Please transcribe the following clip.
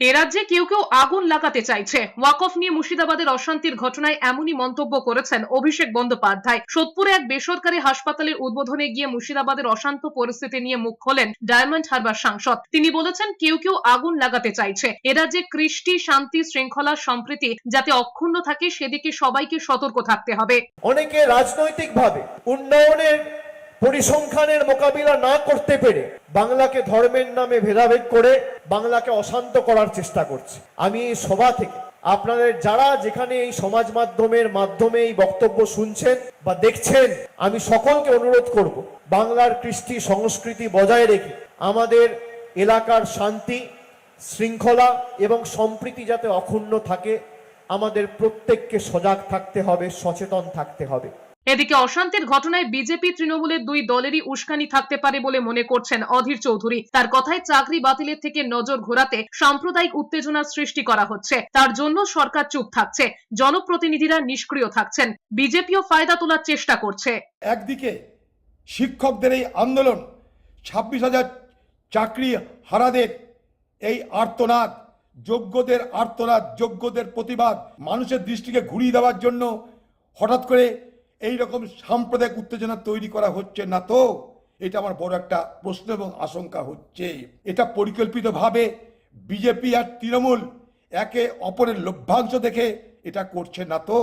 এ রাজ্যে কেউ কেউ আগুন লাগাতে চাইছে। ওয়াকফ নিয়ে মুর্শিদাবাদের অশান্তির ঘটনায় এমনই মন্তব্য করেছেন অভিষেক বন্দ্যোপাধ্যায়। সোদপুরে এক বেসরকারি হাসপাতালের উদ্বোধনে গিয়ে মুর্শিদাবাদের অশান্ত পরিস্থিতি নিয়ে মুখ খোলেন ডায়মন্ড হারবার সাংসদ। তিনি বলেছেন, কেউ কেউ আগুন লাগাতে চাইছে। এ রাজ্যে কৃষ্টি, শান্তি, শৃঙ্খলা সম্প্রীতি যাতে অক্ষুণ্ণ থাকে, সেদিকে সবাইকে সতর্ক থাকতে হবে। অনেকে রাজনৈতিকভাবে উন্নয়নের পরিসংখ্যানের মোকাবিলা না করতে পেরে বাংলাকে ধর্মের নামে ভেদাভেদ করে বাংলাকে অশান্ত করার চেষ্টা করছে। আমি এই সভা থেকে আপনাদের যারা যেখানে এই সমাজ মাধ্যমের মাধ্যমে এই বক্তব্য শুনছেন বা দেখছেন, আমি সকলকে অনুরোধ করব, বাংলার কৃষ্টি সংস্কৃতি বজায় রেখে আমাদের এলাকার শান্তি, শৃঙ্খলা এবং সম্প্রীতি যাতে অক্ষুণ্ণ থাকে, আমাদের প্রত্যেককে সজাগ থাকতে হবে, সচেতন থাকতে হবে। এদিকে অশান্তির ঘটনায় বিজেপি তৃণমূলের দুই দলেরই উস্কানি থাকতে পারে বলে মনে করছেন অধীর চৌধুরী। তার কথায় চাকরি বাতিলের থেকে নজর ঘোরাতে সাম্প্রদায়িক উত্তেজনার সৃষ্টি করা হচ্ছে। তার জন্য সরকার চুপ থাকছে। জনপ্রতিনিধিরা নিষ্ক্রিয় থাকছেন। বিজেপিও ফায়দা তোলার চেষ্টা করছে। একদিকে শিক্ষকদের এই আন্দোলন, ছাব্বিশ হাজার চাকরি হারাদের এই আর্তনাদ, যোগ্যদের আর্তনাদ, যোগ্যদের প্রতিবাদ, মানুষের দৃষ্টিকে ঘুরিয়ে দেওয়ার জন্য হঠাৎ করে এই রকম সাম্প্রদায়িক উত্তেজনা তৈরি করা হচ্ছে না তো? এটা আমার বড় একটা প্রশ্ন এবং আশঙ্কা হচ্ছে। এটা পরিকল্পিতভাবে বিজেপি আর তৃণমূল একে অপরের লভ্যাংশ দেখে এটা করছে না তো?